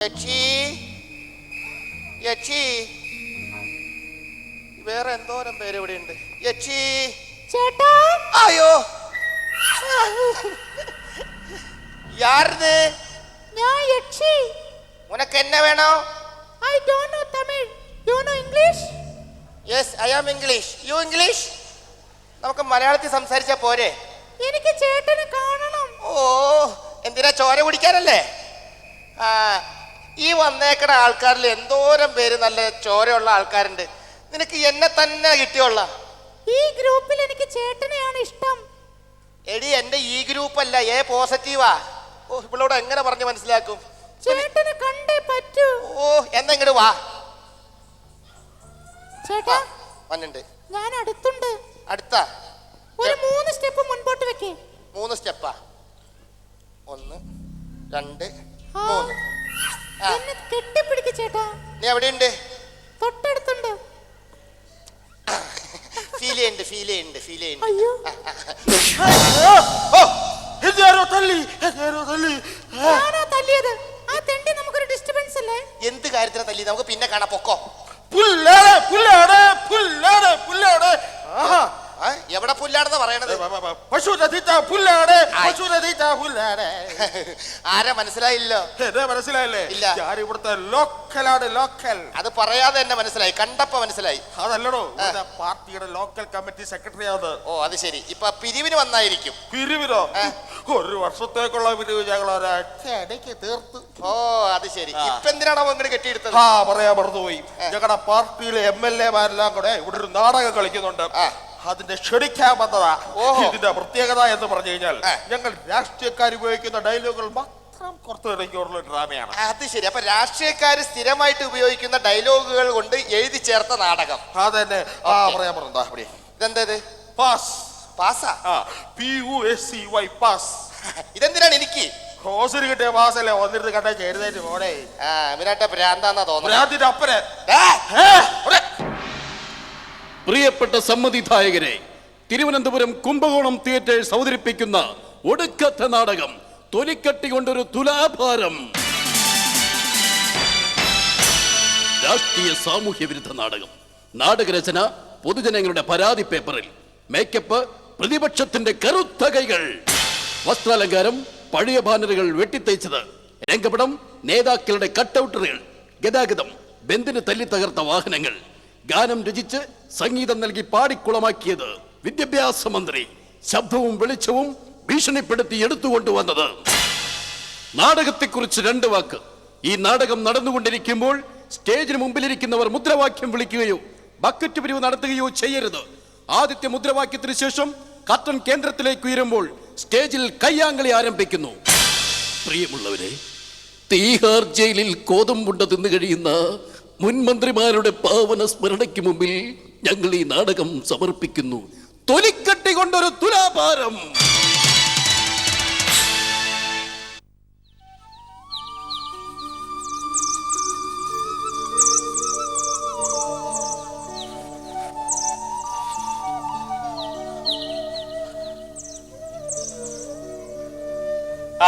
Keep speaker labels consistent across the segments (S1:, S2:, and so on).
S1: യക്ഷി യക്ഷി വേറെ എന്തോരം പേര് ഇവിടെ ഉണ്ട് യക്ഷി
S2: ചേട്ടാ.
S1: അയ്യോ. യാരുത്
S2: ഞാൻ യക്ഷി
S1: ഉനക്ക് എന്നെ വേണോ?
S2: I don't know Tamil. You know English
S1: yes I am English you English നമുക്ക് മലയാളത്തിൽ സംസാരിച്ചാ പോരെ?
S2: എനിക്ക് ചേട്ടനെ കാണണം.
S1: ഓ എന്തിനാ ചോര കുടിക്കാനല്ലേ? ആ ഈ വന്നേക്കണ ആൾക്കാരിൽ എന്തോരം പേര് നല്ല ചോരയുള്ള ആൾക്കാരുണ്ട്. നിനക്ക് എന്നെ തന്നെ കിട്ടിയുള്ള?
S2: ഈ ഗ്രൂപ്പിൽ എനിക്ക് ചേട്ടനെയാണ് ഇഷ്ടം.
S1: എടി എന്റെ ഈ ഗ്രൂപ്പ് അല്ല ഏ പോസിറ്റീവാ. ഓ ഇവളോട് എങ്ങനെ പറഞ്ഞു മനസ്സിലാക്കും?
S2: ചേട്ടനെ കണ്ടേ പറ്റൂ.
S1: ഓ എന്നാ ഇങ്ങോട്ട് വാ.
S2: ചേട്ടാ
S1: വന്നിണ്ട്.
S2: ഞാൻ അടുത്തുണ്ട്.
S1: അടുത്താ?
S2: ഒരു മൂന്ന് സ്റ്റെപ്പ് മുൻപോട്ട് വെക്കേ.
S1: മൂന്ന് സ്റ്റെപ്പാ? ഒന്ന് രണ്ട് മൂന്ന്.
S2: എന്നെ കെട്ടിപ്പിടിക്ക് ചേട്ടാ
S1: നീ എവിടെയുണ്ട്
S2: തൊട്ടടുത്തുണ്ട്
S1: ഫീൽ ചെയ്യുന്നുണ്ട് ഫീൽ ചെയ്യുന്നുണ്ട് ഫീൽ ചെയ്യുന്നുണ്ട്
S2: അയ്യോ
S3: ഇതാരോ തല്ലി ഇതാരോ തല്ലി
S2: ആരാ തല്ലിയത് ആ തെണ്ടി നമുക്കൊരു ഡിസ്റ്റർബൻസ് അല്ലേ
S1: എന്ത് കാര്യത്തിനാ തല്ലി നമുക്ക് പിന്നെ കാണാം പൊക്കോ
S3: പുല്ലാണ് പുല്ലാണ് പുല്ലാണ് പുല്ലാണ് ആഹാ
S1: എവിടെ പുല്ലാടെന്ന് പറയണത്?
S3: പശു തീറ്റ പുല്ലാണ് പശു തീറ്റ പുല്ലാണ്
S1: ആരെ മനസ്സിലായില്ലോ?
S3: എന്നെ മനസ്സിലായില്ലേ?
S1: ഇല്ല.
S3: ഇവിടുത്തെ ലോക്കലാണ് ലോക്കൽ.
S1: അത് പറയാതെ തന്നെ മനസ്സിലായി. കണ്ടപ്പോ മനസ്സിലായി.
S3: അതല്ലടോ പാർട്ടിയുടെ ലോക്കൽ കമ്മിറ്റി സെക്രട്ടറി ആണ്
S1: ഓ അത് ശരി. ഇപ്പൊ പിരിവിന് വന്നായിരിക്കും.
S3: പിരിവിനോ? ഒരു വർഷത്തേക്കുള്ള പിരിവ് ഞങ്ങൾ ഒരാഴ്ച തീർത്തു.
S1: ഓ അത് ശരി. ഇപ്പൊ എന്തിനാണോ ഇങ്ങനെ കെട്ടിയെടുത്തത്?
S3: ആ പറയാൻ മറന്നുപോയി. ഞങ്ങളുടെ പാർട്ടിയിലെ എം എൽ എമാരെല്ലാം കൂടെ ഇവിടെ ഒരു നാടകം കളിക്കുന്നുണ്ട്. അതിന്റെ ക്ഷണിക്കാമെന്നത
S1: ഓഹോ.
S3: ഇതിന്റെ പ്രത്യേകത എന്ന് പറഞ്ഞു കഴിഞ്ഞാൽ ഞങ്ങൾ രാഷ്ട്രീയക്കാർ ഉപയോഗിക്കുന്ന ഡയലോഗുകൾ മാത്രം ഇറങ്ങിയുള്ള ഡ്രാമയാണ്.
S1: അത് ശരി. അപ്പൊ രാഷ്ട്രീയക്കാർ സ്ഥിരമായിട്ട് ഉപയോഗിക്കുന്ന ഡയലോഗുകൾ കൊണ്ട് എഴുതി ചേർത്ത നാടകം.
S3: അതന്നെ. ആ പറയാൻ പറഞ്ഞതാ അവിടെ
S1: ഇതെന്തത്
S3: pass പാസാ P U S C Y pass
S1: ഇതെന്തിനാണ് എനിക്ക്?
S3: ഹോസിന് കിട്ടിയ പാസ് അല്ലേ? വന്നിരുന്ന് കണ്ട ചേരുന്നതിന് പോടെ
S1: ആ ഇവനാട്ട ഭ്രാന്താന്നാ തോന്നുന്നു
S3: ഭ്രാന്തിന്റെ അപ്പനെ.
S4: പ്രിയപ്പെട്ട സമ്മതിദായകരെ തിരുവനന്തപുരം കുംഭകോണം തിയേറ്റേഴ്സ് അവതരിപ്പിക്കുന്ന ഒടുക്കത്തെ നാടകം തൊലിക്കട്ടി കൊണ്ടൊരു തുലാഭാരം. രാഷ്ട്രീയ സാമൂഹ്യ വിരുദ്ധ നാടകം. നാടകരചന പൊതുജനങ്ങളുടെ പരാതി പേപ്പറിൽ. മേക്കപ്പ് പ്രതിപക്ഷത്തിന്റെ കറുത്ത കൈകൾ. വസ്ത്രാലങ്കാരം പഴയ ബാനറുകൾ വെട്ടിത്തേച്ചത്. രംഗപടം നേതാക്കളുടെ കട്ടൗട്ടറുകൾ ഗതാഗതം ബന്ദിന് തല്ലി തകർത്ത വാഹനങ്ങൾ. ഗാനം രചിച്ച് സംഗീതം നൽകി പാടിക്കുളമാക്കിയത് വിദ്യാഭ്യാസ മന്ത്രി. ശബ്ദവും വെളിച്ചവും ഭീഷണിപ്പെടുത്തി എടുത്തുകൊണ്ടുവന്നത് നാടകത്തെക്കുറിച്ച് രണ്ട് വാക്ക്. ഈ നാടകം നടന്നുകൊണ്ടിരിക്കുമ്പോൾ സ്റ്റേജിന് മുമ്പിലിരിക്കുന്നവർ മുദ്രാവാക്യം വിളിക്കുകയോ ബക്കറ്റ് പിരിവ് നടത്തുകയോ ചെയ്യരുത്. ആദ്യത്തെ മുദ്രാവാക്യത്തിന് ശേഷം കർട്ടൻ കേന്ദ്രത്തിലേക്ക് ഉയരുമ്പോൾ സ്റ്റേജിൽ കയ്യാങ്കളി ആരംഭിക്കുന്നു. പ്രിയമുള്ളവരെ തീഹാർ ജയിലിൽ കോതമ്പുണ്ട തിന്നു കഴിയുന്ന മുൻ മന്ത്രിമാരുടെ പാവന സ്മരണയ്ക്ക് മുമ്പിൽ ഞങ്ങൾ ഈ നാടകം സമർപ്പിക്കുന്നു. തൊലിക്കട്ടി കൊണ്ടൊരു തുലാഭാരം.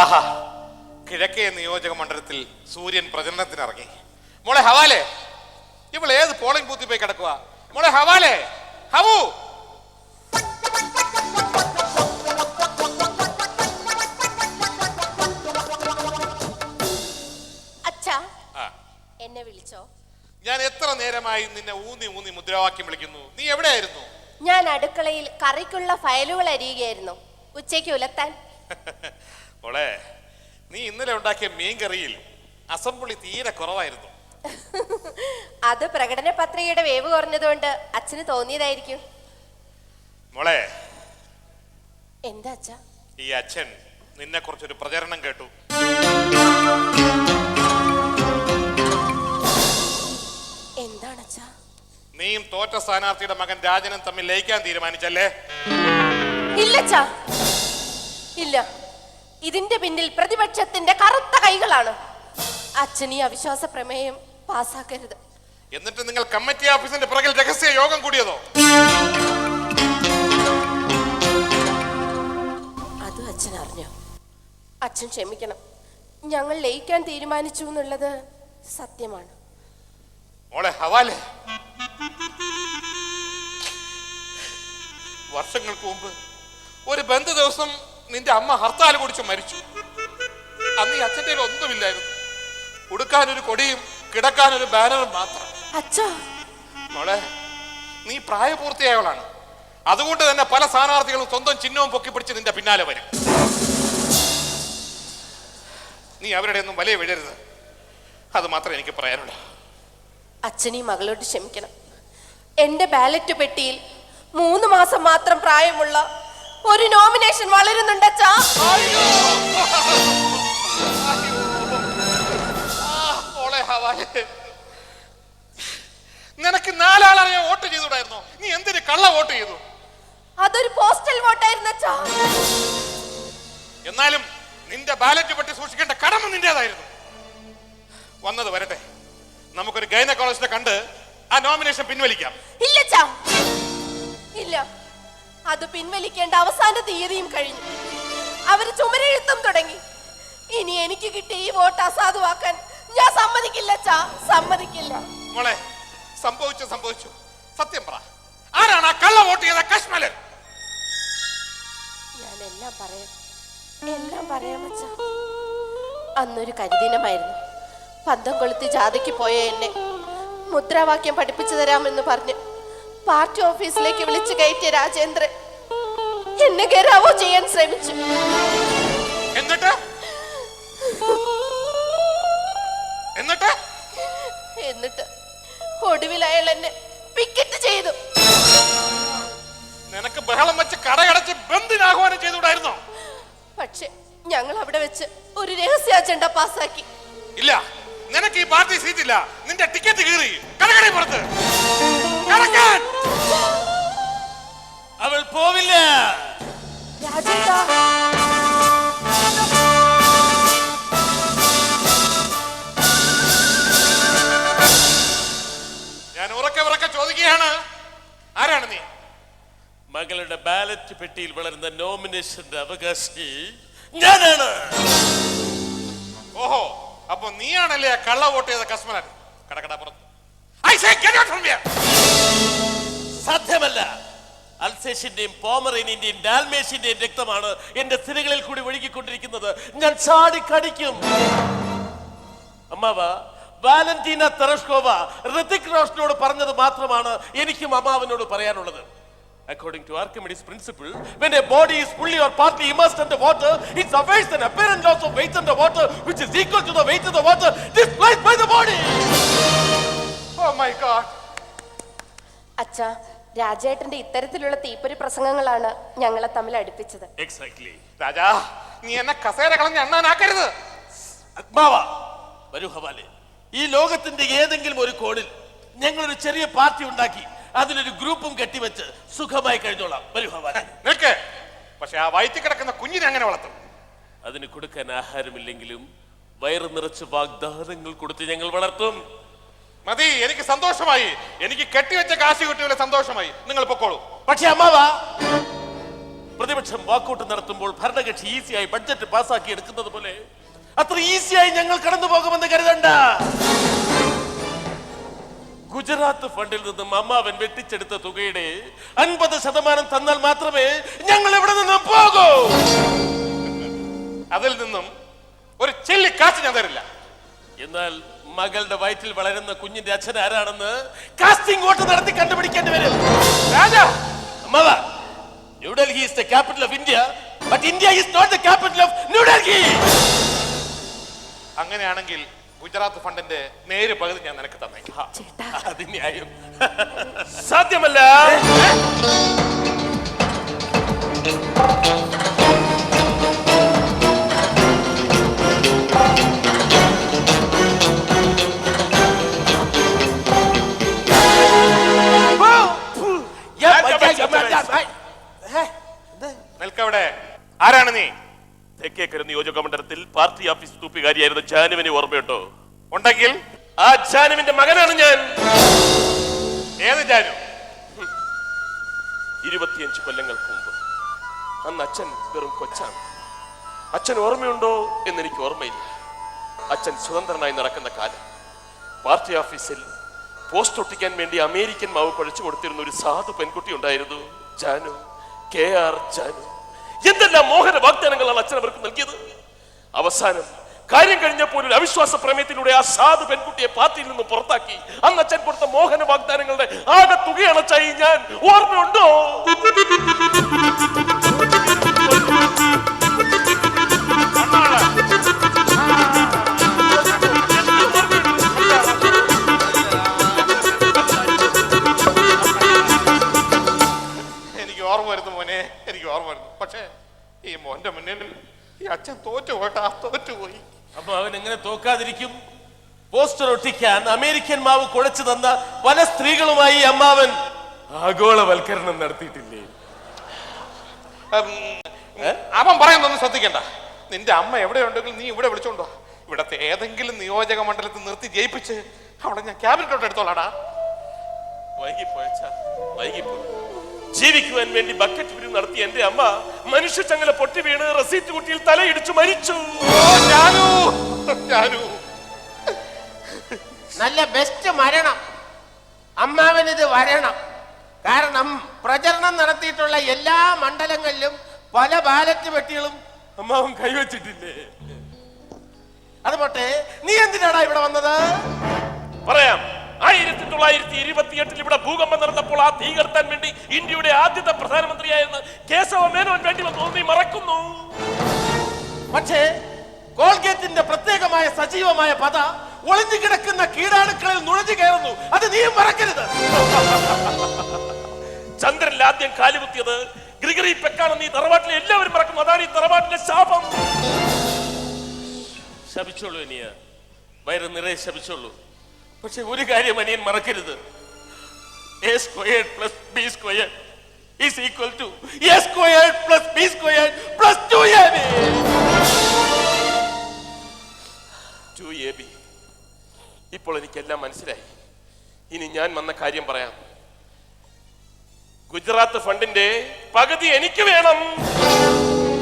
S5: ആഹാ കിഴക്കേ നിയോജക മണ്ഡലത്തിൽ സൂര്യൻ പ്രചരണത്തിനിറങ്ങി. മോളെ ഹവാലെ ഇവൾ ഏത് പോളിംഗ് ബൂത്തിൽ പോയി കിടക്കുക മോളെ ഹവാലെ ഹവു!
S6: എന്നെ വിളിച്ചോ?
S5: ഞാൻ എത്ര നേരമായി നിന്നെ ഊന്നി ഊന്നി മുദ്രാവാക്യം വിളിക്കുന്നു? നീ എവിടെയായിരുന്നു?
S6: ഞാൻ അടുക്കളയിൽ കറിക്കുള്ള ഫയലുകൾ അരിയുകയായിരുന്നു. ഉച്ചയ്ക്ക് ഉലത്താൻ.
S5: മോളെ നീ ഇന്നലെ ഉണ്ടാക്കിയ മീൻ കറിയിൽ അസംബ്ലി തീരെ കുറവായിരുന്നു.
S6: അത് പ്രകടന പത്രികയുടെ വേവ് കുറഞ്ഞതുകൊണ്ട് അച്ഛന് തോന്നിയതായിരിക്കും.
S5: മോളെ.
S6: എന്താ അച്ഛാ?
S5: ഈ അച്ഛൻ നിന്നെ കുറിച്ചൊരു പ്രചരണം കേട്ടു.
S6: എന്താണ് അച്ഛാ?
S5: നീയും തോറ്റ സ്ഥാനാർത്ഥിയുടെ മകൻ രാജനും തമ്മിൽ ലയിക്കാൻ തീരുമാനിച്ചല്ലേ?
S6: ഇല്ല അച്ഛാ. ഇല്ല. ഇതിന്റെ പിന്നിൽ പ്രതിപക്ഷത്തിന്റെ കറുത്ത കൈകളാണ്. അച്ഛൻ ഈ അവിശ്വാസ പ്രമേയം പാസ്സാക്കരുത്.
S5: എന്നിട്ട് നിങ്ങൾ കമ്മിറ്റി ഓഫീസിന്റെ പുറകിൽ രഹസ്യ യോഗം കൂടിയതോ?
S6: അത് അച്ഛൻ അറിഞ്ഞോ? അച്ഛൻ ക്ഷമിക്കണം. ഞങ്ങൾ ലയിക്കാൻ തീരുമാനിച്ചു എന്നുള്ളത് സത്യമാണ്.
S5: മോളെ ഹവാലെ. വർഷങ്ങൾക്ക് മുമ്പ് ഒരു ബന്ധ ദിവസം നിന്റെ അമ്മ ഹർത്താൽ കുടിച്ച് മരിച്ചു. അന്ന് ഈ അച്ഛന്റെ ഒന്നുമില്ലായിരുന്നു. കൊടുക്കാനൊരു ഒരു കൊടിയും കിടക്കാൻ ഒരു ബാനർ മാത്രം.
S6: അച്ഛാ.
S5: മോളെ നീ പ്രായപൂർത്തിയായവളാണ്. അതുകൊണ്ട് തന്നെ പല സ്ഥാനാർത്ഥികളും സ്വന്തം ചിഹ്നവും പൊക്കിപ്പിടിച്ച് നിന്റെ പിന്നാലെ വരും. നീ അവരുടെ ഒന്നും വലിയ വിടരുത്. അത് മാത്രമേ എനിക്ക് പറയാനുള്ളൂ.
S6: അച്ഛനീ മകളോട് ക്ഷമിക്കണം. എന്റെ ബാലറ്റ് പെട്ടിയിൽ മൂന്ന് മാസം മാത്രം പ്രായമുള്ള ഒരു നോമിനേഷൻ വളരുന്നുണ്ട് അച്ഛാ.
S5: മോളെ നിനക്ക് നാലാളറിയാൻ വോട്ട് ചെയ്തുകൂടായിരുന്നോ? നീ എന്തിന് കള്ള വോട്ട് ചെയ്തു?
S6: അതൊരു പോസ്റ്റൽ വോട്ടായിരുന്നു
S5: എന്നാലും നിന്റെ ബാലറ്റ് പെട്ടി സൂക്ഷിക്കേണ്ട കടമ നിന്റേതായിരുന്നു. വന്നത് വരട്ടെ. നമുക്കൊരു ഗൈനക്കോളജിനെ കണ്ട് ആ നോമിനേഷൻ പിൻവലിക്കാം.
S6: ഇല്ല ഇല്ല. അത് പിൻവലിക്കേണ്ട അവസാന തീയതിയും കഴിഞ്ഞു. അവർ ചുമരെഴുത്തും തുടങ്ങി. ഇനി എനിക്ക് കിട്ടിയ ഈ വോട്ട് അസാധുവാക്കാൻ ഞാൻ സമ്മതിക്കില്ല.
S5: മോളെ സംഭവിച്ചു സംഭവിച്ചു. സത്യം പറ. ആരാണ് ആ കള്ള വോട്ട് ചെയ്ത കശ്മലൻ?
S6: ഞാൻ എല്ലാം പറയാം. എല്ലാം പറയാം അച്ഛാ. അന്നൊരു കരിദിനമായിരുന്നു. പന്തം കൊളുത്തി ജാതിക്ക് പോയ എന്നെ മുദ്രാവാക്യം പഠിപ്പിച്ചു തരാമെന്ന് പറഞ്ഞ് പാർട്ടി ഓഫീസിലേക്ക് വിളിച്ചു കയറ്റിയ രാജേന്ദ്രൻ എന്നെ ഗരാവോ ചെയ്യാൻ ശ്രമിച്ചു.
S5: എന്നിട്ട്? എന്നിട്ട്
S6: ഒടുവിൽ അയാൾ എന്നെ പിക്കറ്റ് ചെയ്തു.
S5: നിനക്ക് ബഹളം വെച്ച് കടയടച്ച് ബന്ധിനാഹ്വാനം ആഹ്വാനം ചെയ്തുകൂടായിരുന്നോ?
S6: പക്ഷെ ഞങ്ങൾ അവിടെ വെച്ച് ഒരു രഹസ്യ അജണ്ട പാസ്സാക്കി.
S5: ഇല്ല നിനക്ക് ഈ പാർട്ടി സീറ്റ് ഇല്ല. നിന്റെ ടിക്കറ്റ് കീറി. കടകടി പുറത്ത്. കടക്കാൻ!
S7: അവൾ പോവില്ല.
S6: രാജേട്ടാ.
S7: മകളുടെ ബാലറ്റ് പെട്ടിയിൽ വളരുന്ന നോമിനേഷന്റെ അവകാശി ഞാനാണ്.
S5: ഓഹോ അപ്പൊ നീയാണല്ലേ ആ കള്ള വോട്ട് ചെയ്ത കസ്മലൻ? കടക്കട പുറത്ത്. I say get out from here.
S7: സാധ്യമല്ല. അൽസേഷിന്റെയും പോമറേനിന്റെയും ഡാൽമേഷിന്റെയും രക്തമാണ് എന്റെ സ്ഥിരകളിൽ കൂടി ഒഴുകിക്കൊണ്ടിരിക്കുന്നത്. ഞാൻ ചാടി കടിക്കും. അമ്മാവ വാലന്റീന തെറഷ്കോവ ഋതിക് റോഷനോട് പറഞ്ഞത് മാത്രമാണ് എനിക്കും അമ്മാവനോട് പറയാനുള്ളത്. According to Archimedes' principle, when a body is fully or partly immersed in the water, it suffers an apparent loss of weight in the water, which is equal to the weight of the water displaced by the body.
S5: Oh my God.
S6: അച്ഛാ രാജേട്ടന്റെ ഇത്തരത്തിലുള്ള തീപ്പൊരി പ്രസംഗങ്ങളാണ് ഞങ്ങളെ തമ്മിൽ അടുപ്പിച്ചത്
S7: Exactly.
S5: Raja നീ എന്നെ കസേര കളഞ്ഞ് എണ്ണാനാക്കരുത്
S7: അത്മാവ വരൂ ഹവാലെ ഈ ലോകത്തിന്റെ ഏതെങ്കിലും ഒരു കോണിൽ ഞങ്ങൾ ഒരു ചെറിയ പാർട്ടി ഉണ്ടാക്കി അതിലൊരു ഗ്രൂപ്പും കെട്ടിവെച്ച് സുഖമായി കഴിഞ്ഞോളാം. വരൂ
S5: നിൽക്ക്. പക്ഷെ ആ വയറ്റി കിടക്കുന്ന കുഞ്ഞിനെ അങ്ങനെ വളർത്തും?
S7: അതിന് കൊടുക്കാൻ ആഹാരമില്ലെങ്കിലും വയറ് നിറച്ച് വാഗ്ദാനങ്ങൾ കൊടുത്ത് ഞങ്ങൾ വളർത്തും.
S5: മതി എനിക്ക് സന്തോഷമായി. എനിക്ക് കെട്ടിവെച്ച കാശ് കിട്ടിയവരെ സന്തോഷമായി. നിങ്ങൾ പൊക്കോളൂ.
S7: പക്ഷെ അമ്മാവ പ്രതിപക്ഷം വാക്കൗട്ട് നടത്തുമ്പോൾ ഭരണകക്ഷി ഈസിയായി ബഡ്ജറ്റ് പാസ്സാക്കി എടുക്കുന്നത് പോലെ അത്ര ഈസിയായി ഞങ്ങൾ കടന്നു പോകുമെന്ന് കരുതണ്ട. ഗുജറാത്ത് ഫണ്ടിൽ നിന്നും അമ്മാവൻ വെട്ടിച്ചെടുത്ത തുകയുടെ അൻപത് ശതമാനം തന്നാൽ മാത്രമേ ഞങ്ങൾ ഇവിടെ നിന്ന് പോകൂ.
S5: അതിൽ നിന്നും ഒരു ചെല്ലി കാശ് ഞാൻ തരില്ല.
S7: എന്നാൽ മകളുടെ വയറ്റിൽ വളരുന്ന കുഞ്ഞിന്റെ അച്ഛൻ ആരാണെന്ന് കാസ്റ്റിംഗ് വോട്ട് നടത്തി കണ്ടുപിടിക്കേണ്ടി വരും.
S5: രാജാ
S7: അമ്മാവ New Delhi is the capital of India but India is not the capital of New Delhi
S5: അങ്ങനെയാണെങ്കിൽ ഗുജറാത്ത് ഫണ്ടിന്റെ നേര് പകുതി ഞാൻ നിനക്ക് തന്നേക്കാം.
S7: അത് ന്യായം സാധ്യമല്ല. തൂപ്പുകാരിയായിരുന്ന ജാനുവിനെ ഓർമ്മയുണ്ടോ?
S5: ഉണ്ടെങ്കിൽ
S7: ആ ജാനുവിന്റെ മകനാണ് ഞാൻ.
S5: ഏത് ജാനു?
S7: ഇരുപത്തിയഞ്ച് കൊല്ലങ്ങൾക്ക് മുമ്പ്. അന്ന് അച്ഛൻ വെറും കൊച്ചാണ്. അച്ഛൻ ഓർമ്മയുണ്ടോ എന്ന് എനിക്ക് ഓർമ്മയില്ല. അച്ഛൻ സ്വതന്ത്രനായി നടക്കുന്ന കാലം. പാർട്ടി ഓഫീസിൽ പോസ്റ്റ് ഒട്ടിക്കാൻ വേണ്ടി അമേരിക്കൻ മാവ് കുഴച്ചു കൊടുത്തിരുന്ന ഒരു സാധു പെൺകുട്ടി ഉണ്ടായിരുന്നു. ജാനു. K R Janu. എന്തെല്ലാം മോഹന വാഗ്ദാനങ്ങളാണ് അച്ഛൻ അവർക്ക് നൽകിയത്? അവസാനം കാര്യം കഴിഞ്ഞപ്പോൾ ഒരു അവിശ്വാസ പ്രമേയത്തിലൂടെ ആ സാധു പെൺകുട്ടിയെ പാർട്ടിയിൽ നിന്ന് പുറത്താക്കി. അന്ന് അച്ഛൻ കൊടുത്ത മോഹന വാഗ്ദാനങ്ങളുടെ ആകെ തുകയണച്ചായി ഞാൻ. ഓർമ്മയുണ്ടോ?
S5: എനിക്ക് ഓർമ്മ വരുന്നു മോനെ എനിക്ക് ഓർമ്മ വരുന്നു. പക്ഷേ ഈ മോന്റെ മുന്നിൽ ഈ അച്ഛൻ തോറ്റു പോയിട്ടാ തോറ്റുപോയി.
S7: അപ്പൊ അവൻ എങ്ങനെ തോക്കാതിരിക്കും? പോസ്റ്റർ ഒട്ടിക്കാൻ അമേരിക്കൻ മാവ് കുഴച്ചു തന്ന പല സ്ത്രീകളുമായി അമ്മാവൻ ആഗോളവൽക്കരണം നടത്തിയിട്ടില്ലേ?
S5: അവൻ പറയുന്നൊന്നും ശ്രദ്ധിക്കണ്ട. നിന്റെ അമ്മ എവിടെ ഉണ്ടെങ്കിൽ നീ ഇവിടെ വിളിച്ചോണ്ടോ? ഇവിടത്തെ ഏതെങ്കിലും നിയോജക മണ്ഡലത്തിൽ നിർത്തി ജയിപ്പിച്ച് അവിടെ ഞാൻ ക്യാബിനറ്റോട്ട് എടുത്തോളാടാ.
S7: വൈകി വൈകിപ്പോയി. ജീവിക്കുവാൻ വേണ്ടി ബക്കറ്റ് പിരിവ് നടത്തിയ എന്റെ അമ്മ മനുഷ്യ ചങ്ങല പൊട്ടി വീണ് റസീറ്റ് കുട്ടിയിൽ തലയിടിച്ചു മരിച്ചു.
S1: നല്ല ബെസ്റ്റ് മരണം. അമ്മാവനിത് വരണം. കാരണം പ്രചരണം നടത്തിയിട്ടുള്ള എല്ലാ മണ്ഡലങ്ങളിലും പല ബാലറ്റ് പെട്ടികളും
S7: അമ്മാവൻ കൈവച്ചിട്ടില്ലേ?
S1: അത് പോട്ടെ നീ എന്തിനാടാ ഇവിടെ വന്നത്?
S7: പറയാം. ആയിരത്തി തൊള്ളായിരത്തി ഇരുപത്തിയെട്ടിൽ ഇവിടെ ഭൂകമ്പം നടന്നപ്പോൾ ആ തീ കടത്താൻ വേണ്ടി ഇന്ത്യയുടെ ആദ്യത്തെ പ്രധാനമന്ത്രിയായിരുന്ന കേശവ മേനോൻ വേണ്ടി തോന്നി മറക്കുന്നു.
S1: പക്ഷേ കോൾഗേറ്റിന്റെ പ്രത്യേകമായ സജീവമായ പത ഒളിഞ്ഞു കിടക്കുന്ന കീടാണുക്കളിൽ നുഴഞ്ഞു കയറുന്നു. അത് നീയും മറക്കരുത്.
S7: ചന്ദ്രനിൽ ആദ്യം കാലുകുത്തിയത് ഗ്രിഗറി പെക്കാണ്. നീ തറവാട്ടിലെ എല്ലാവരും മറക്കുന്നു. അതാണ് ഈ തറവാട്ടിലെ ശാപം. ശപിച്ചോളൂ ഇനിയ. വയറ് നിറയെ ശപിച്ചോളൂ. പക്ഷെ ഒരു കാര്യം അനിയൻ മറക്കരുത്. A square plus B square is equal to A square plus B square plus two A B two A B ഇപ്പോൾ എനിക്കെല്ലാം മനസ്സിലായി. ഇനി ഞാൻ വന്ന കാര്യം പറയാം. ഗുജറാത്ത് ഫണ്ടിന്റെ പകുതി എനിക്ക് വേണം.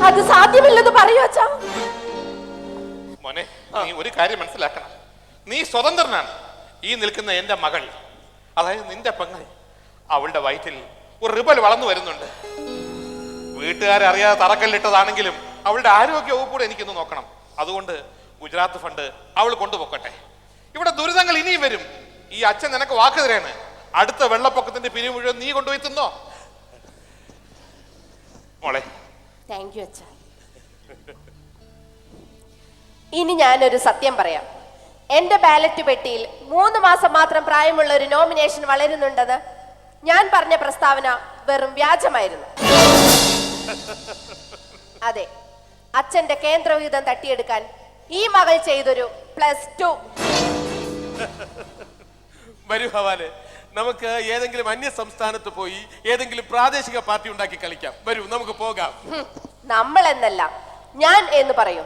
S6: അത് സാധ്യമല്ലെന്ന് പറയൂ അച്ഛാ.
S5: മോനെ നീ ഒരു കാര്യം മനസ്സിലാക്കണം. നീ സ്വതന്ത്രനാണ്. ഈ നിൽക്കുന്ന എന്റെ മകൾ അതായത് നിന്റെ പെങ്ങൾ അവളുടെ വയറ്റിൽ ഒരു റിബൽ വളർന്നു വരുന്നുണ്ട്. വീട്ടുകാരെ അറിയാതെ തറക്കല്ലിട്ടതാണെങ്കിലും അവളുടെ ആരോഗ്യ കൂടെ എനിക്കൊന്ന് നോക്കണം. അതുകൊണ്ട് ഗുജറാത്ത് ഫണ്ട് അവൾ കൊണ്ടുപോക്കട്ടെ. ഇവിടെ ദുരിതങ്ങൾ ഇനിയും വരും. ഈ അച്ഛൻ നിനക്ക് വാക്ക് തരാണ് അടുത്ത വെള്ളപ്പൊക്കത്തിന്റെ പിരിവ് മുഴുവൻ നീ കൊണ്ടുപോയി തിന്നോ. മോളെ.
S6: താങ്ക് യു അച്ഛ. ഇനി ഞാനൊരു സത്യം പറയാം. എന്റെ ബാലറ്റ് പെട്ടിയിൽ മൂന്ന് മാസം മാത്രം പ്രായമുള്ള ഒരു നോമിനേഷൻ വളരുന്നുണ്ടെന്ന് ഞാൻ പറഞ്ഞ പ്രസ്താവന വെറും വ്യാജമായിരുന്നു. അതെ അച്ഛന്റെ കേന്ദ്രവിഹിതം തട്ടിയെടുക്കാൻ ഈ മകൾ ചെയ്തൊരു പ്ലസ് ടു
S7: വരൂ ഹവാലെ നമുക്ക് ഏതെങ്കിലും അന്യ സംസ്ഥാനത്ത് പോയി ഏതെങ്കിലും പ്രാദേശിക പാർട്ടി ഉണ്ടാക്കി കളിക്കാം. വരൂ നമുക്ക് പോകാം.
S6: നമ്മൾ എന്നല്ല ഞാൻ എന്ന് പറയൂ.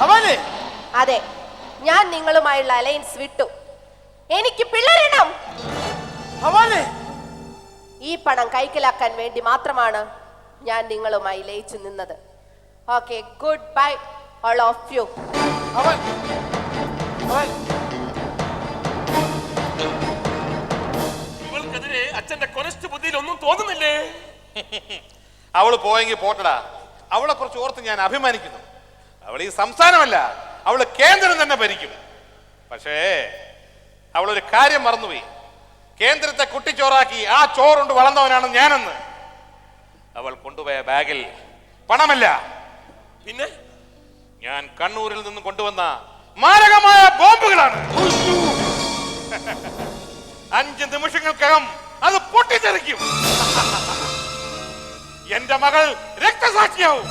S1: ഹവാലെ!
S6: അതെ ഞാൻ നിങ്ങളുമായുള്ള അലയൻസ് വിട്ടു. എനിക്ക് പിള്ളേരണം
S1: അവനെ.
S6: ഈ പണം കൈക്കലാക്കാൻ വേണ്ടി മാത്രമാണ് ഞാൻ നിങ്ങളുമായി ലയിച്ചു നിന്നത്. Okay good bye all of you.
S7: ഇവൾക്കെതിരെ അച്ഛന്റെ കൊനസ്റ്റ് ബുദ്ധിയിൽ ഒന്നും തോന്നുന്നില്ലേ?
S5: അവൾ പോയെങ്കിൽ പോട്ടടാ. അവളെ കുറിച്ച് ഓർത്ത് ഞാൻ അഭിമാനിക്കുന്നു. അവൾ ഈ സംസ്ഥാനമല്ല. അവൾ കേന്ദ്രം തന്നെ ഭരിക്കും. പക്ഷേ അവളൊരു കാര്യം മറന്നുപോയി. കേന്ദ്രത്തെ കുട്ടിച്ചോറാക്കി ആ ചോറുണ്ട് വളർന്നവനാണ് ഞാനെന്ന്. അവൾ കൊണ്ടുപോയ ബാഗിൽ പണമല്ല.
S7: പിന്നെ?
S5: ഞാൻ കണ്ണൂരിൽ നിന്ന് കൊണ്ടുവന്ന മാരകമായ ബോംബുകളാണ്. അഞ്ച് നിമിഷങ്ങൾക്കകം അത് പൊട്ടിത്തെറിക്കും. എന്റെ മകൾ രക്തസാക്ഷിയാവും.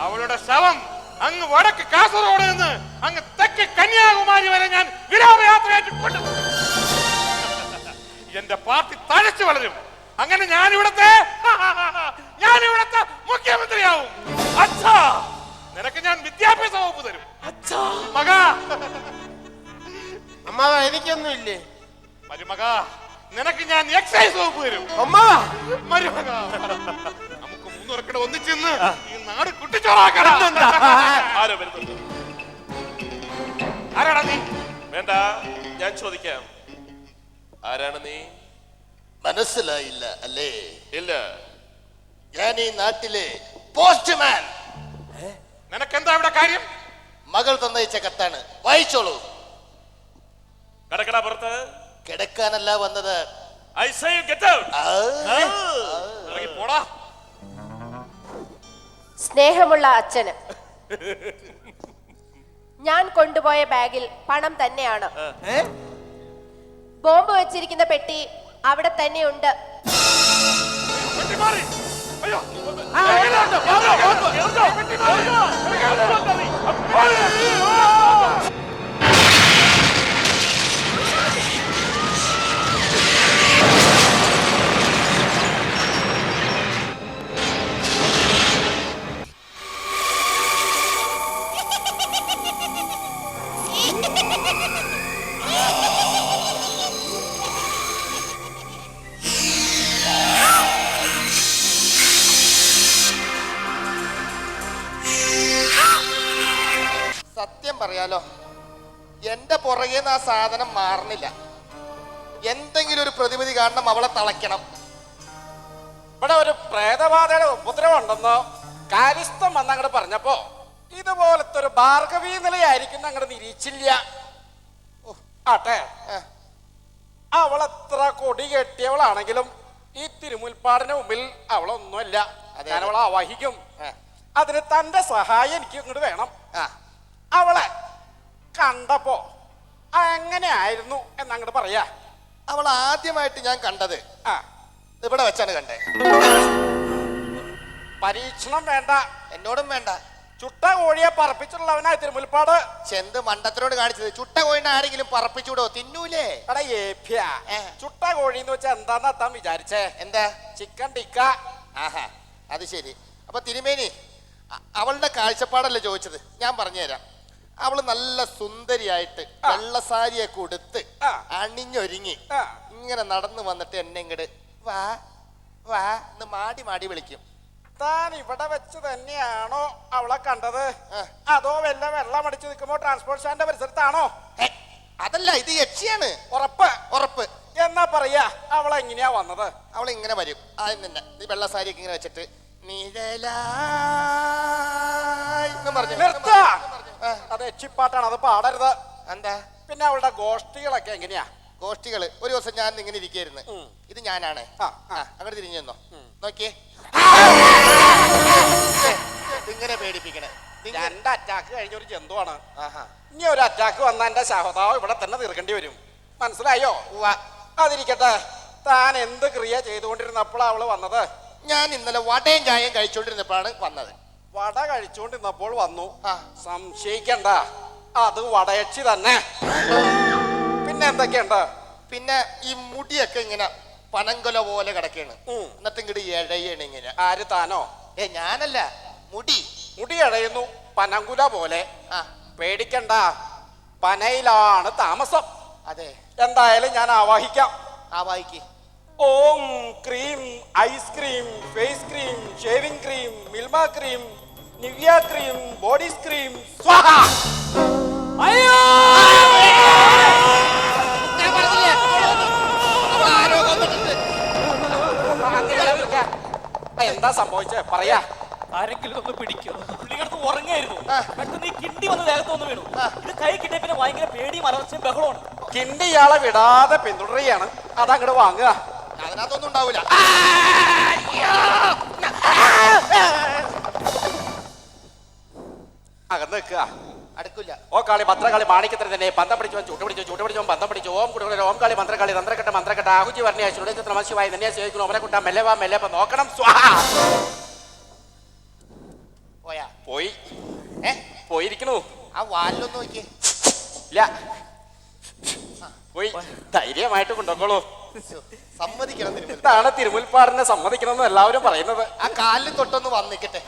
S5: അവളുടെ ശവം അങ്ങ് വടക്ക് കാസർഗോഡ് നിന്ന് അങ്ങ് തെക്ക് കന്യാകുമാരി വരെ ഞാൻ വിലാപയാത്രയായിട്ട് കൊണ്ടു. എന്റെ പാർട്ടി തഴച്ചു വളരും അങ്ങനെ ഞാൻ ഇവിടത്തെ ഞാൻ ഇവിടത്തെ മുഖ്യമന്ത്രിയാവും. അച്ഛാ നിനക്ക് ഞാൻ വിദ്യാഭ്യാസ വകുപ്പ് തരും.
S7: അച്ഛാ.
S5: മകാ.
S1: അമ്മാവ എനിക്കൊന്നും ഇല്ലേ
S5: മരുമക നിനക്ക് ഞാൻ എക്സൈസ് വകുപ്പ് തരും.
S1: അമ്മാവ
S5: മരുമക. നമുക്ക് മൂന്നുപേർക്കടെ ഒന്നിച്ചെന്ന് ഈ നാട് കുട്ടിച്ചോറാക്കണം
S7: ആരോ വരുന്നുണ്ട്.
S5: ആരാടാ നീ?
S7: വേണ്ട ഞാൻ ചോദിക്കാം. ആരാണ് നീ?
S1: മനസ്സിലായില്ല അല്ലേ?
S7: ഇല്ല.
S1: ഞാൻ ഈ നാട്ടിലെ പോസ്റ്റ്മാൻ.
S5: നിനക്കെന്താ ഇവിടെ കാര്യം?
S1: മകൾ തന്നയച്ച കത്താണ്. വായിച്ചോളൂ.
S7: കടക്കട പുറത്ത്.
S1: കിടക്കാനല്ല വന്നത്.
S7: I say you get out
S1: ആ,
S5: ഇറങ്ങി പോടാ
S6: സ്നേഹമുള്ള അച്ഛന്. ഞാൻ കൊണ്ടുപോയ ബാഗിൽ പണം തന്നെയാണ്. ബോംബ് വെച്ചിരിക്കുന്ന പെട്ടി അവിടെ തന്നെയുണ്ട്.
S5: വെട്ടി
S1: പറയാലോ? എന്റെ പുറകെ ആ സാധനം മാറണില്ല. എന്തെങ്കിലും ഒരു പ്രതിവിധി കാണണം അവളെ തളയ്ക്കണം.
S8: ഇവിടെ ഒരു പ്രേതബാധയുടെ ഉപദ്രവമുണ്ടെന്നോ കാര്യസ്ഥം വന്നങ്ങോട്ട് പറഞ്ഞപ്പോ ഇതുപോലത്തെ ഒരു ഭാർഗവീ നിലയായിരിക്കും അങ്ങോട്ട് നിരീക്ഷില്ല ആട്ടെ. അവളെത്ര കൊടി കെട്ടിയവളാണെങ്കിലും ഈ തിരുമുൽപ്പാടിന് മുമ്പിൽ അവളൊന്നുമല്ല. അവളെ ആവാഹിക്കും.
S1: ഏ,
S8: അതിന് തന്റെ സഹായം എനിക്ക് ഇങ്ങോട്ട് വേണം. അവളെ കണ്ടപ്പോ എങ്ങനെയായിരുന്നു എന്നങ്ങോട്ട് പറയാ.
S1: അവൾ ആദ്യമായിട്ട് ഞാൻ കണ്ടത്
S8: ആ.
S1: ഇവിടെ വെച്ചാണ് കണ്ടേ.
S8: പരീക്ഷണം വേണ്ട.
S1: എന്നോടും വേണ്ട.
S8: ചുട്ട കോഴിയെ പറപ്പിച്ചിട്ടുള്ളവനായി തിരുമുൽപ്പാട്
S1: ചെന്ത് മണ്ടത്തിനോട് കാണിച്ചത്. ചുട്ട കോഴിനെ ആരെങ്കിലും പറപ്പിച്ചുവിടോ? തിന്നൂലേ?
S8: എടാ ഏഭ്യ ചുട്ട കോഴി എന്ന് വെച്ചാൽ എന്താന്ന് അത്താൻ വിചാരിച്ചേ?
S1: എന്താ?
S8: ചിക്കൻ ടിക്ക.
S1: ആഹാ അത് ശരി. അപ്പൊ തിരുമേനി അവളുടെ കാഴ്ചപ്പാടല്ലേ ചോദിച്ചത്? ഞാൻ പറഞ്ഞുതരാം. അവൾ നല്ല സുന്ദരിയായിട്ട്
S8: വെള്ള
S1: സാരിയൊക്കെ ഉടുത്ത് അണിഞ്ഞൊരുങ്ങി. ഇങ്ങനെ നടന്നു വന്നിട്ട് എന്നെ ഇങ്ങട് വാ വാ എന്ന് മാടി മാടി വിളിക്കും.
S8: താൻ ഇവിടെ വെച്ച് തന്നെയാണോ അവളെ കണ്ടത്? അതോ വല്ല വെള്ളം അടിച്ചു നിൽക്കുമ്പോ ട്രാൻസ്പോർട്ട് സ്റ്റാൻഡ് പരിസരത്താണോ?
S1: അതല്ല ഇത് യക്ഷിയാണ്.
S8: ഉറപ്പ്.
S1: ഉറപ്പ്.
S8: എന്നാ പറയാ അവളെ എങ്ങനെയാ വന്നത്?
S1: അവൾ ഇങ്ങനെ വരും. ആദ്യം തന്നെ വെള്ള സാരിയൊക്കെ ഇങ്ങനെ വെച്ചിട്ട് നിഴലായി പറഞ്ഞു.
S8: നിർത്താ. അത് എച്ചിപ്പാട്ടാണ് അത് പാടരുത്
S1: എന്താ?
S8: പിന്നെ അവളുടെ ഗോഷ്ഠികളൊക്കെ എങ്ങനെയാ?
S1: ഗോഷ്ഠികൾ ഒരു ദിവസം ഞാൻ ഇങ്ങനെ ഇരിക്കായിരുന്നു. ഇത് ഞാനാണ്. അങ്ങോട്ട് തിരിഞ്ഞു തന്നോ നോക്കിയേ. ഇങ്ങനെ പേടിപ്പിക്കണേ. എന്റെ
S8: രണ്ട് അറ്റാക്ക് കഴിഞ്ഞ ഒരു ജന്തുവാണ്. ഇനി ഒരു അറ്റാക്ക് വന്നാൽ എന്റെ ശഹതാവ് ഇവിടെ തന്നെ തീർക്കേണ്ടി വരും. മനസ്സിലായോ. അതിരിക്കട്ടെ. താൻ എന്ത് ക്രിയ ചെയ്തുകൊണ്ടിരുന്നപ്പോൾ അവൾ വന്നത്?
S1: ഞാൻ ഇന്നലെ വടയും ചായയും കഴിച്ചുകൊണ്ടിരുന്നപ്പോഴാണ് വന്നത്.
S8: വട കഴിച്ചുകൊണ്ടിരുന്നപ്പോൾ വന്നു. സംശയിക്കണ്ട. അത് വടയച്ചി തന്നെ. പിന്നെ എന്തൊക്കെയുണ്ട്?
S1: പിന്നെ ഈ മുടിയൊക്കെ ഇങ്ങനെ പനങ്കൊല പോലെ കിടക്കാണ്. എന്നിട്ട് ഇങ്ങോട്ട് ഇഴയാണ് ഇങ്ങനെ.
S8: ആര് താനോ?
S1: ഏ ഞാനല്ല. മുടി.
S8: മുടി ഇഴയുന്നു. പനങ്കുല പോലെ.
S1: ആ.
S8: പേടിക്കണ്ട. പനയിലാണ് താമസം.
S1: അതെ.
S8: എന്തായാലും ഞാൻ ആവാഹിക്കാം.
S1: ആ വായിക്ക്
S8: ഓം cream ice cream face cream shaving cream Milma cream Nivea cream body cream സ്വാഹ! അയ്യോ! എന്താ സംഭവിച്ചേ? പറയാ.
S9: ആരെങ്കിലും ഒന്ന് പിടിക്കോ. പുള്ളിക്കടുത്ത് ഉറങ്ങായിരുന്നു. പെട്ടെന്ന് ഈ കിണ്ടി വന്ന് ദേഹത്ത് ഒന്ന് വീണു. ഇത് കൈ കിട്ടിയ പിന്നെ ഭയങ്കര പേടിയും അലർച്ചയും ബഹളമാണ്
S8: കിണ്ടി ഇയാളെ വിടാതെ പിന്തുടരുകയാണ്. അതങ്ങോട്ട് വാങ്ങുക.
S1: അതിനകത്തൊന്നും ഉണ്ടാവൂല.
S8: അകന്ന് നിൽക്കുക.
S1: അടുക്കില്ല.
S8: ഓ കാളി മന്ത്രകാളി മാണിക്കത്തിന് തന്നെ പന്തം പിടിച്ചവൻ ചൂട്ട് പിടിച്ചു ചൂട്ട് പിടിച്ചവൻ പന്തം പിടിച്ചു ഓം കുടുംബ ഓം കാളി മന്ത്രകാളി തന്ത്രക്കെട്ട മന്ത്രക്കെട്ട ആഹുജി വർണിയ ചുടച്ച മത്സ്യമായി നിന്നെ സേവിക്കുന്നു അവനെ കുട്ടാ മെല്ലവാ മെല്ലെ വാ, നോക്കണം. സ്വാഹ
S1: പോയാ?
S8: പോയി.
S1: ഏ?
S8: പോയിരിക്കണു.
S1: ആ വാലിലൊന്ന് നോക്കിയേ
S8: ഇല്ല. പോയി. ധൈര്യമായിട്ട് കൊണ്ടുപോക്കോളൂ.
S1: സമ്മതിക്കണം
S8: ഇതാണ് തിരുമുൽപ്പാടിനെ സമ്മതിക്കണമെന്ന് എല്ലാവരും പറയുന്നത്.
S1: ആ കാലിൽ തൊട്ടൊന്ന് വന്നിക്കട്ടെ!